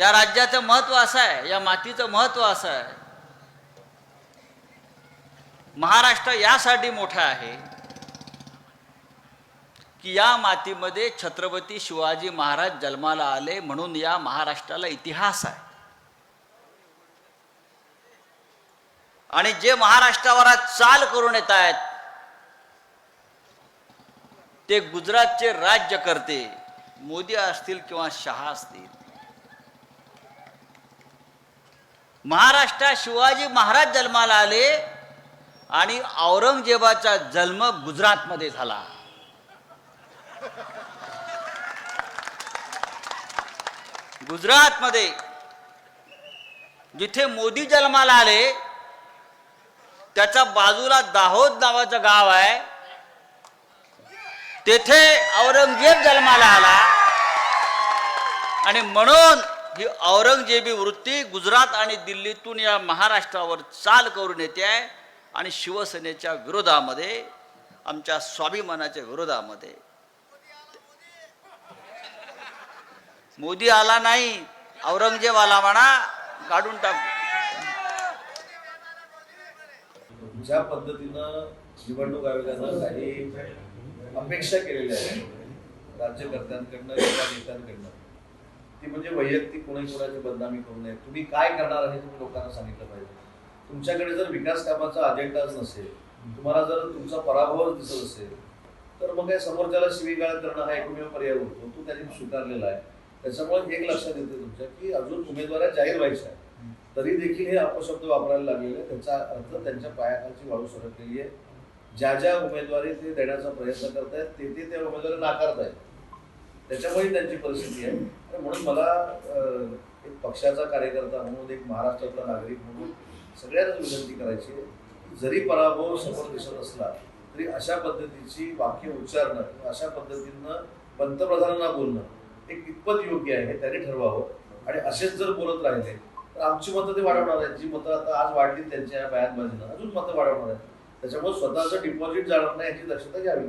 या राज्याचं महत्त्व असं आहे या मातीचं महत्त्व असं आहे. महाराष्ट्र यासाठी मोठा आहे की या मातीमध्ये छत्रपती शिवाजी महाराज जन्माला आले म्हणून या महाराष्ट्राला इतिहास आहे. आणि जे महाराष्ट्रावर आज चाल करून येत आहेत ते गुजरातचे राज्यकर्ते मोदी असतील किंवा शहा असतील महाराष्ट्रात शिवाजी महाराज जन्माला आले आणि औरंगजेबाचा जन्म गुजरातमध्ये झाला. गुजरातमध्ये जिथे मोदी जन्माला आले त्याच्या बाजूला दाहोद नावाचं गाव आहे. तेथे औरंगजेब जन्माला आला. आणि म्हणून ही औरंगजेबी वृत्ती गुजरात आणि दिल्लीतून या महाराष्ट्रावर चाल करून येते आहे आणि शिवसेनेच्या विरोधामध्ये आमच्या स्वाभिमानाच्या विरोधामध्ये. मोदी आला नाही औरंगजेब आला म्हणा काढून टाक. ज्या पद्धतीनं निवडणूक आयोगानं काही अपेक्षा केलेल्या आहेत राज्यकर्त्यांकडनं नेत्यांकडनं ती म्हणजे वैयक्तिक कोणी कोणाची बदनामी करू नये. तुम्ही काय करणार आहे तुम्ही लोकांना सांगितलं पाहिजे. तुमच्याकडे जर विकास कामाचा अजेंडाच नसेल तुम्हाला जर तुमचा पराभवच दिसत असेल तर मग काय समोरच्याला शिवीगाळ करणं हा एकमेव पर्याय होतो. तो त्यांनी स्वीकारलेला आहे. त्याच्यामुळे एक लक्षात येते तुमच्या की अजून उमेदवार जाहीर व्हायच्या आहेत. तरी देखील हे अपशब्द वापरायला लागलेले त्याचा अर्थ त्यांच्या पायाखालची वाळू सरकलेली आहे. ज्या ज्या उमेदवारी ते देण्याचा प्रयत्न करतायत ते ते त्या उमेदवारी नाकारतायत. त्याच्यामुळे त्यांची परिस्थिती आहे. आणि म्हणून मला एक पक्षाचा कार्यकर्ता म्हणून एक महाराष्ट्रातला नागरिक म्हणून सगळ्यांनाच विनंती करायची आहे जरी पराभव समोर दिसत असला तरी अशा पद्धतीची वाक्य उच्चारणं किंवा अशा पद्धतीनं पंतप्रधानांना बोलणं हे कितपत योग्य आहे हे त्याने ठरवावं. आणि असेच जर बोलत राहिले तर आमची मतं ते वाढवणार आहेत. जी मतं आता आज वाढली त्यांच्या बयानबाजीनं अजून मतं वाढवणार आहेत. त्याच्यामुळे स्वतःचं डिपॉझिट जाणार नाही याची दक्षता घ्यावी.